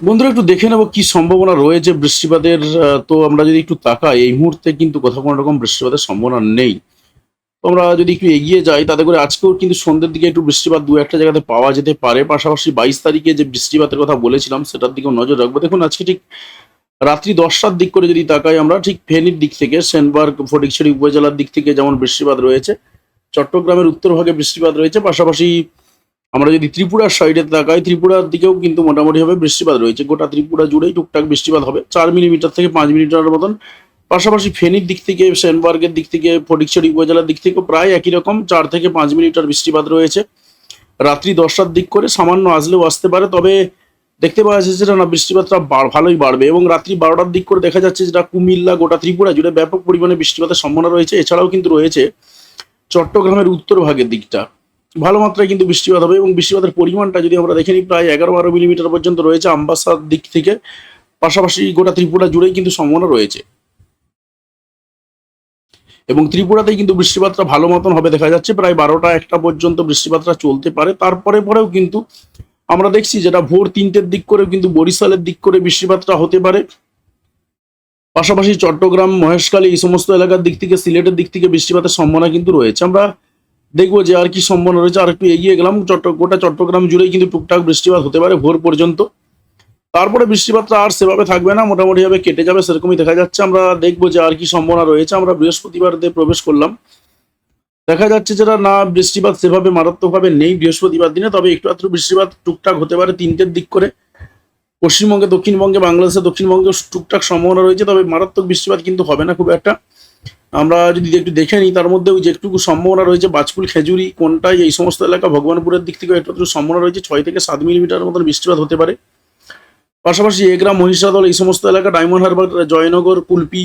বন্ধুরা, একটু দেখে নেব কি সম্ভাবনা রয়েছে বৃষ্টিপাতের তো আমরা যদি একটু তাকাই, এই মুহূর্তে কিন্তু কোথাও কোনো রকম বৃষ্টিপাতের সম্ভাবনা নেই। আমরা যদি একটু এগিয়ে যাই, তাতে করে আজকেও কিন্তু সন্ধ্যের দিকে একটু বৃষ্টিপাত দু একটা জায়গাতে পাওয়া যেতে পারে। পাশাপাশি বাইশ তারিখে যে বৃষ্টিপাতের কথা বলেছিলাম, সেটার দিকেও নজর রাখব। দেখুন, আজকে ঠিক রাত্রি দশটার দিক করে যদি তাকাই, আমরা ঠিক ফেনীর দিক থেকে, সেনবার্গ, ফটিকছড়ি উপজেলার দিক থেকে যেমন বৃষ্টিপাত রয়েছে, চট্টগ্রামের উত্তরভাগে বৃষ্টিপাত রয়েছে, পাশাপাশি আমরা যদি ত্রিপুরার সাইডে তাকাই, ত্রিপুরার দিকেও কিন্তু মোটামুটি মোটামুটিভাবে বৃষ্টিপাত রয়েছে। গোটা ত্রিপুরা জুড়েই টুকটাক বৃষ্টিপাত হবে। চার মিলিমিটার থেকে পাঁচ মিলিমিটারের মতন। পাশাপাশি ফেনীর দিক থেকে, সেনবার্গের দিক থেকে, ফটিকছড়ি উপজেলার দিক থেকেও প্রায় একই রকম, চার থেকে পাঁচ মিলিমিটার বৃষ্টিপাত রয়েছে। রাত্রি দশটার দিক করে সামান্য আসলেও আসতে পারে, তবে দেখতে পাওয়া যাচ্ছে যেটা না বৃষ্টিপাতটা ভালোই বাড়বে এবং রাত্রি বারোটার দিক করে দেখা যাচ্ছে যেটা কুমিল্লা, গোটা ত্রিপুরা জুড়ে ব্যাপক পরিমাণে বৃষ্টিপাতের সম্ভাবনা রয়েছে। এছাড়াও কিন্তু রয়েছে চট্টগ্রামের উত্তর ভাগের দিকটা। ভালো মাত্রায় কিন্তু বৃষ্টিপাত হবে এবং বৃষ্টিপাতের পরিমাণটা যদি আমরা দেখে নিই, প্রায় এগারো বারো মিলিমিটার পর্যন্ত রয়েছে আম্বাসার দিক থেকে। পাশাপাশি গোটা ত্রিপুরা জুড়েই কিন্তু সম্ভাবনা রয়েছে। এবং ত্রিপুরাতেই কিন্তু বৃষ্টিপাতটা ভালো মতন হবে দেখা যাচ্ছে। প্রায় বারোটা একটা পর্যন্ত বৃষ্টিপাতটা চলতে পারে। তারপরে পরেও কিন্তু আমরা দেখছি যেটা ভোর তিনটের দিক করে কিন্তু বরিশালের দিক করে বৃষ্টিপাতটা হতে পারে। পাশাপাশি চট্টগ্রাম, মহেশখালী এই সমস্ত এলাকার দিক থেকে, সিলেটের দিক থেকে বৃষ্টিপাতের সম্ভাবনা কিন্তু রয়েছে। আমরা দেখব যে আর কি সম্ভাবনা রয়েছে। আর একটু এগিয়ে গেলাম গোটা চট্টগ্রাম জুড়েই কিন্তু টুকটাক বৃষ্টিপাত হতে পারে ভোর পর্যন্ত। তারপরে বৃষ্টিপাতটা আর সেভাবে থাকবে না মোটামুটি ভাবে কেটে যাবে, সেরকমই দেখা যাচ্ছে। আমরা দেখব যে আর কি সম্ভাবনা রয়েছে। আমরা বৃহস্পতিবার দিয়ে প্রবেশ করলাম। দেখা যাচ্ছে যেটা না, বৃষ্টিপাত সেভাবে মারাত্মকভাবে নেই বৃহস্পতিবার দিনে, তবে একটু আধটু বৃষ্টিপাত টুকটাক হতে পারে তিনটের দিক করে। পশ্চিমবঙ্গে, দক্ষিণবঙ্গে বাংলাদেশে দক্ষিণবঙ্গে টুকটাক সম্ভাবনা রয়েছে, তবে মারাত্মক বৃষ্টিপাত কিন্তু হবে না খুব একটা। আমরা যদি একটু দেখে নিই, তার মধ্যে ওই যে একটুকু সম্ভাবনা রয়েছে বাজকুল খেজুরি, কোনটাই, এই সমস্ত এলাকা ভগবানপুরের দিক থেকে একটু সম্ভাবনা রয়েছে, ছয় থেকে সাত মিলিমিটার মতন বৃষ্টিপাত হতে পারে। পাশাপাশি এগরা, মহিষাদল, এই সমস্ত এলাকা, ডায়মন্ড হারবার, জয়নগর, কুলপি,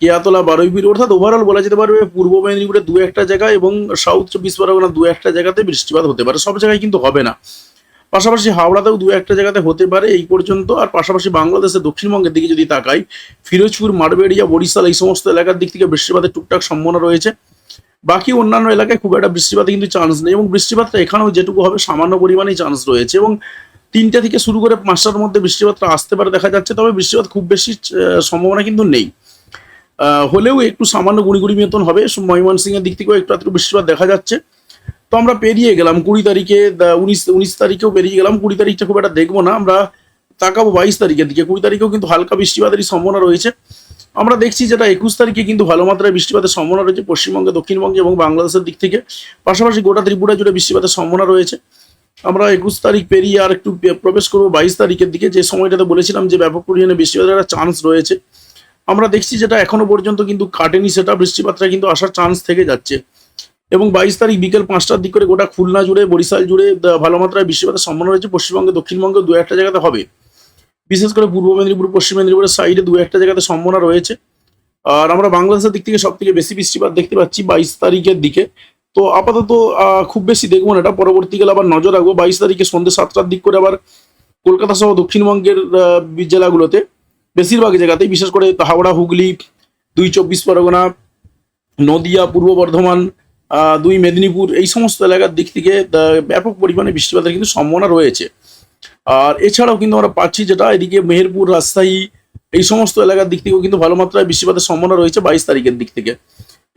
কেয়াতলা, বারুইপুর, অর্থাৎ ওভারঅল বলা যেতে পারবে, পূর্ব মেদিনীপুরে দু একটা জায়গায় এবং সাউথ চব্বিশ পরগনা দু একটা জায়গাতে বৃষ্টিপাত হতে পারে। সব জায়গায় কিন্তু হবে না। পাশাপাশি হাওড়াতেও দু একটা জায়গাতে হতে পারে এই পর্যন্ত, আর পাশাপাশি বাংলাদেশের দক্ষিণবঙ্গের দিকে যদি তাকাই, ফিরোজপুর মারবেড়িয়া বরিশাল এই সমস্ত এলাকার দিক থেকে বৃষ্টিপাতের টুকটাক সম্ভাবনা রয়েছে। বাকি অন্যান্য এলাকায় খুব একটা বৃষ্টিপাতে কিন্তু চান্স নেই এবং বৃষ্টিপাতটা এখানেও যেটুকু হবে সামান্য পরিমাণেই চান্স রয়েছে এবং তিনটে থেকে শুরু করে পাঁচটার মধ্যে বৃষ্টিপাতটা আসতে পারে দেখা যাচ্ছে, তবে বৃষ্টিপাত খুব বেশি সম্ভাবনা কিন্তু নেই। হলেও একটু সামান্য গুড়ি মতন হবে। ময়মনসিং এর দিক থেকেও একটু একটু বৃষ্টিপাত দেখা যাচ্ছে। তো আমরা পেরিয়ে গেলাম কুড়ি তারিখে উনিশ উনিশ তারিখেও পেরিয়ে গেলাম, কুড়ি তারিখটা খুব একটা দেখব না, আমরা তাকাবো বাইশ তারিখের দিকে, কুড়ি তারিখেও কিন্তু হালকা বৃষ্টিপাতেরই সম্ভাবনা রয়েছে। আমরা দেখছি যেটা একুশ তারিখে কিন্তু ভালো মাত্রায় বৃষ্টিপাতের সম্ভাবনা রয়েছে পশ্চিমবঙ্গে, দক্ষিণবঙ্গে এবং বাংলাদেশের দিক থেকে। পাশাপাশি গোটা ত্রিপুরা জুড়ে বৃষ্টিপাতের সম্ভাবনা রয়েছে। আমরা একুশ তারিখ পেরিয়ে আর একটু প্রবেশ করব বাইশ তারিখের দিকে। যে সময়টাতে বলেছিলাম যে ব্যাপক পরিমাণে বৃষ্টিপাতের একটা চান্স রয়েছে। আমরা দেখছি যেটা এখনও পর্যন্ত কিন্তু কাটেনি, সেটা বৃষ্টিপাতটা কিন্তু আসার চান্স থেকে যাচ্ছে। এবং বাইশ তারিখ বিকেল পাঁচটার দিক করে গোটা খুলনা জুড়ে, বরিশাল জুড়ে ভালো মাত্রায় বৃষ্টিপাতের সম্ভাবনা রয়েছে পশ্চিমবঙ্গে, দক্ষিণবঙ্গে দু একটা জায়গাতে হবে। বিশেষ করে পূর্ব মেদিনীপুর, পশ্চিম মেদিনীপুরের সাইডে দু একটা জায়গাতে সম্ভাবনা রয়েছে। আর আমরা বাংলাদেশের দিক থেকে সব থেকে বেশি বৃষ্টিপাত দেখতে পাচ্ছি বাইশ তারিখের দিকে। তো আপাতত খুব বেশি দেখব না এটা। পরবর্তীকালে আবার নজর রাখব। বাইশ তারিখে সন্ধ্যে সাতটার দিক করে আবার কলকাতা সহ দক্ষিণবঙ্গের জেলাগুলোতে বেশিরভাগ জায়গাতেই, বিশেষ করে হাওড়া, হুগলি, দুই চব্বিশ পরগনা, নদিয়া, পূর্ব বর্ধমান দুই মেদিনীপুর, এই সমস্ত এলাকার দিক থেকে ব্যাপক পরিমাণে বৃষ্টিপাতের কিন্তু সম্ভাবনা রয়েছে। আর এছাড়াও কিন্তু আমরা পাচ্ছি যেটা, এদিকে মেহেরপুর, রাজশাহী, এই সমস্ত এলাকার দিক থেকেও কিন্তু ভালো মাত্রায় বৃষ্টিপাতের সম্ভাবনা রয়েছে বাইশ তারিখের দিক থেকে।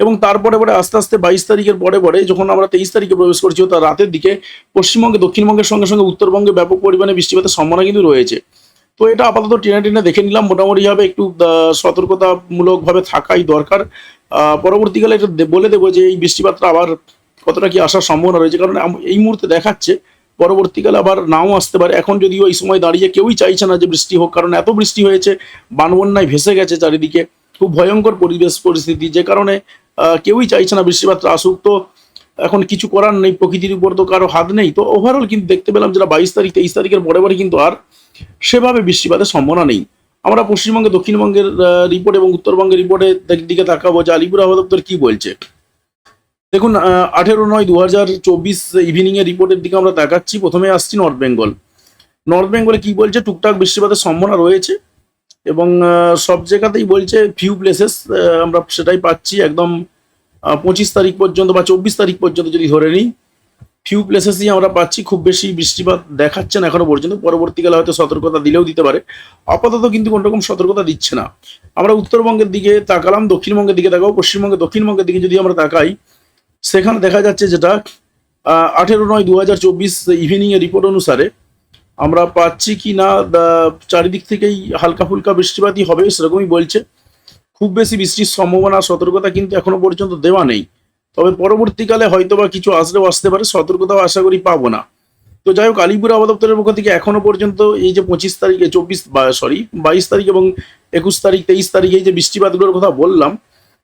এবং তারপরে পরে আস্তে আস্তে বাইশ তারিখের পরে পরে যখন আমরা তেইশ তারিখে প্রবেশ করছি তার রাতের দিকে পশ্চিমবঙ্গে, দক্ষিণবঙ্গের সঙ্গে সঙ্গে উত্তরবঙ্গে ব্যাপক পরিমাণে বৃষ্টিপাতের সম্ভাবনা কিন্তু রয়েছে। তো এটা আপাতত টেনে টেনে দেখে নিলাম। মোটামুটিভাবে একটু সতর্কতামূলকভাবে থাকাই দরকার। পরবর্তীকালে এটা বলে দেবো যে এই বৃষ্টিপাতটা আবার কতটা কি আসার সম্ভাবনা রয়েছে। কারণ এই মুহূর্তে দেখাচ্ছে, পরবর্তীকালে আবার নাও আসতে পারে। এখন যদিও এই সময় দাঁড়িয়ে কেউই চাইছে না যে বৃষ্টি হোক, কারণ এত বৃষ্টি হয়েছে, বানবন্যায় ভেসে গেছে চারিদিকে। খুব ভয়ঙ্কর পরিবেশ, পরিস্থিতি। যে কারণে কেউই চাইছে না বৃষ্টিপাতটা আসুক। তো এখন কিছু করার নেই, প্রকৃতির উপর তো কারও হাত নেই। তো ওভারঅল কিন্তু দেখতে পেলাম যেটা বাইশ তারিখ, তেইশ তারিখের পরে পরে কিন্তু আর সেভাবে বৃষ্টিপাতের সম্ভাবনা নেই। আমরা পশ্চিমবঙ্গে, দক্ষিণবঙ্গের রিপোর্ট এবং উত্তরবঙ্গের রিপোর্টের দিকে তাকাবো যে আলিপুর আবহাওয়া দপ্তর কি বলছে। দেখুন আঠেরো নয় দু হাজার চব্বিশ ইভিনিং এর রিপোর্টের দিকে আমরা তাকাচ্ছি। প্রথমে আসছি নর্থ বেঙ্গল নর্থ বেঙ্গলে কি বলছে? টুকটাক বৃষ্টিপাতের সম্ভাবনা রয়েছে এবং সব জায়গাতেই বলছে ফিউ প্লেসেস আমরা সেটাই পাচ্ছি। একদম পঁচিশ তারিখ পর্যন্ত বা চব্বিশ তারিখ পর্যন্ত যদি ধরে নিই ফিউ প্লেসেসই আমরা পাচ্ছি, খুব বেশি বৃষ্টিপাত দেখাচ্ছে না এখনও পর্যন্ত। পরবর্তীকালে হয়তো সতর্কতা দিলেও দিতে পারে। আপাতত কিন্তু কোনো রকম সতর্কতা দিচ্ছে না। আমরা উত্তরবঙ্গের দিকে তাকালাম, দক্ষিণবঙ্গের দিকে তাকাও পশ্চিমবঙ্গে, দক্ষিণবঙ্গের দিকে যদি আমরা তাকাই, সেখানে দেখা যাচ্ছে যেটা আঠেরো নয় দু হাজার চব্বিশ ইভিনিং এর রিপোর্ট অনুসারে আমরা পাচ্ছি কি না চারিদিক থেকেই হালকা ফুলকা বৃষ্টিপাতই হবে সেরকমই বলছে। খুব বেশি বৃষ্টির সম্ভাবনা, সতর্কতা কিন্তু এখনও পর্যন্ত দেওয়া নেই। তবে পরবর্তীকালে হয়তো বা কিছু আসলেও আসতে পারে, সতর্কতাও আশা করি পাবো না। তো যাই হোক, আলিপুর আবহাওয়া দপ্তরের পক্ষ থেকে এখনও পর্যন্ত এই যে পঁচিশ তারিখে, চব্বিশ সরি, বাইশ তারিখ এবং একুশ তারিখ, তেইশ তারিখে এই যে বৃষ্টিপাতগুলোর কথা বললাম,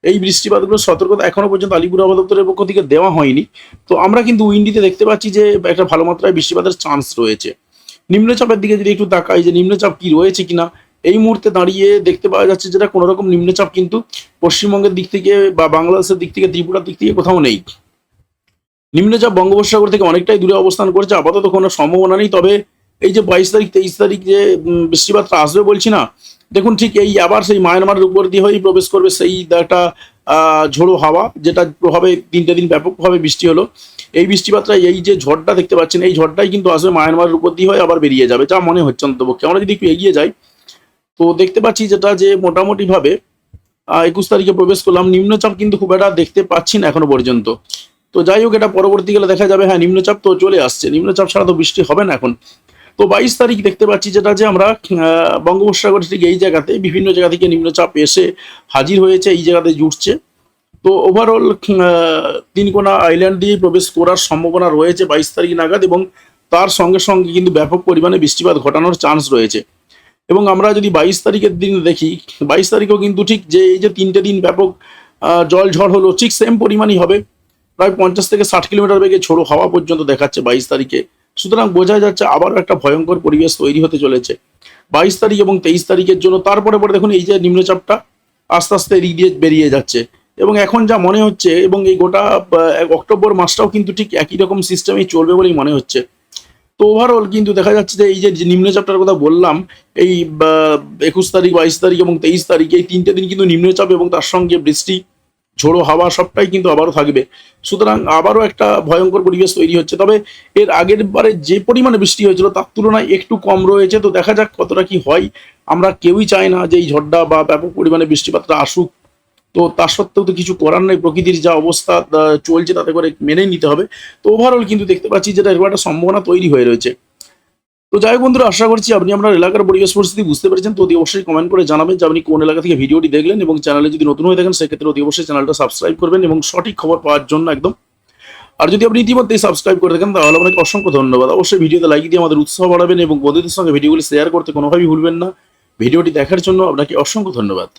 এই বৃষ্টিপাতগুলোর সতর্কতা এখনও পর্যন্ত আলিপুর আবহাওয়া দপ্তরের পক্ষ থেকে দেওয়া হয়নি। তো আমরা কিন্তু উইন্ডিতে দেখতে পাচ্ছি যে একটা ভালো মাত্রায় বৃষ্টিপাতের চান্স রয়েছে। নিম্নচাপের দিকে যদি একটু তাকাই যে নিম্নচাপ কি রয়েছে কিনা এই মুহূর্তে দাঁড়িয়ে দেখতে পাওয়া যাচ্ছে যেটা কোনো রকম নিম্নচাপ কিন্তু পশ্চিমবঙ্গের দিক থেকে বা বাংলাদেশের দিক থেকে, ত্রিপুরার দিক থেকে কোথাও নেই। নিম্নচাপ বঙ্গোপসাগর থেকে অনেকটাই দূরে অবস্থান করেছে, আপাতত কোনো সম্ভাবনা নেই। তবে এই যে বাইশ তারিখ, তেইশ তারিখ যে বৃষ্টিপাতটা আসবে বলছি না। দেখুন ঠিক এই আবার সেই মায়ানমারের উপর দিয়ে হয়েই প্রবেশ করবে সেই একটা ঝোড়ো হাওয়া, যেটা প্রভাবে তিনটে দিন ব্যাপকভাবে বৃষ্টি হলো। এই বৃষ্টিপাতটা, এই যে ঝড়টা দেখতে পাচ্ছেন, এই ঝড়টাই কিন্তু আসবে মায়ানমারের উপর দিয়ে হয়ে আবার বেরিয়ে যাবে, যা মনে হচ্ছে অন্তপক্ষে আমরা যদি একটু এগিয়ে যাই তো দেখতে পাচ্ছি যেটা যে মোটামুটি ভাবে একুশ তারিখে প্রবেশ করলাম। নিম্নচাপ কিন্তু খুব একটা দেখতে পাচ্ছি না এখনও পর্যন্ত। তো যাই হোক, এটা পরবর্তীকালে দেখা যাবে। হ্যাঁ নিম্নচাপ তো চলে আসছে। নিম্নচাপ ছাড়া তো বৃষ্টি হবে না এখন। তো বাইশ তারিখ দেখতে পাচ্ছি যেটা যে আমরা বঙ্গোপসাগর ঠিক এই জায়গাতে, বিভিন্ন জায়গা থেকে নিম্নচাপ এসে হাজির হয়েছে, এই জায়গাতে জুটছে। তো ওভারঅল তিনকোনা আইল্যান্ড দিয়ে প্রবেশ করার সম্ভাবনা রয়েছে বাইশ তারিখ নাগাদ এবং তার সঙ্গে সঙ্গে কিন্তু ব্যাপক পরিমাণে বৃষ্টিপাত ঘটানোর চান্স রয়েছে। এবং আমরা যদি বাইশ তারিখের দিন দেখি, বাইশ তারিখেও কিন্তু ঠিক যে এই যে তিনটে দিন ব্যাপক জল ঝড় হলো, ঠিক সেম পরিমাণই হবে। প্রায় পঞ্চাশ থেকে ষাট কিলোমিটার বেগে ছোড়ো হাওয়া পর্যন্ত দেখাচ্ছে বাইশ তারিখে। সুতরাং বোঝা যাচ্ছে আবারও একটা ভয়ঙ্কর পরিবেশ তৈরি হতে চলেছে। বাইশ তারিখ এবং তেইশ তারিখের জন্য তারপরে পরে দেখুন এই যে নিম্নচাপটা আস্তে আস্তে এদিক দিয়ে বেরিয়ে যাচ্ছে। এবং এখন যা মনে হচ্ছে এবং এই গোটা অক্টোবর মাসটাও কিন্তু ঠিক একই রকম সিস্টেমেই চলবে বলেই মনে হচ্ছে। তো ওভারঅল কিন্তু দেখা যাচ্ছে যে এই যে নিম্নচাপটার কথা বললাম, এই একুশ তারিখ, বাইশ তারিখ এবং তেইশ তারিখ, এই তিনটে দিন কিন্তু নিম্নচাপ এবং তার সঙ্গে বৃষ্টি, ঝোড়ো হাওয়া সবটাই কিন্তু আবারও থাকবে। সুতরাং আবারও একটা ভয়ঙ্কর পরিবেশ তৈরি হচ্ছে। তবে এর আগের বারে যে পরিমাণে বৃষ্টি হয়েছিল তার তুলনায় একটু কম রয়েছে। তো দেখা যাক কতটা কি হয়। আমরা কেউই চাই না যে এই ঝড়টা বা ব্যাপক পরিমাণে বৃষ্টিপাতটা আসুক। তো তার সত্ত্বেও তো কিছু করার নেই। প্রকৃতির যা অবস্থা চলছে তাতে করে মেনে নিতে হবে। তো ওভারঅল কিন্তু দেখতে পাচ্ছি যেটা এরকম একটা সম্ভাবনা তৈরি হয়ে রয়েছে। তো যাই হোক বন্ধুরা, আশা করছি আপনি আপনার এলাকার পরিবেশ পরিস্থিতি বুঝতে পেরেছেন। তো অতি অবশ্যই কমেন্ট করে জানাবেন যে আপনি কোন এলাকা থেকে ভিডিওটি দেখলেন এবং চ্যানেলে যদি নতুন হয়ে থাকেন, সেক্ষেত্রে অতি অবশ্যই চ্যানেলটা সাবস্ক্রাইব করবেন এবং সঠিক খবর পাওয়ার জন্য একদম। আর যদি আপনি ইতিমধ্যেই সাবস্ক্রাইব করে থাকেন, তাহলে আপনাকে অসংখ্য ধন্যবাদ। অবশ্যই ভিডিওতে লাইক দিয়ে আমাদের উৎসাহ বাড়াবেন এবং বন্ধুদের সঙ্গে ভিডিওগুলি শেয়ার করতে কোনোভাবেই ভুলবেন না। ভিডিওটি দেখার জন্য আপনাকে অসংখ্য ধন্যবাদ।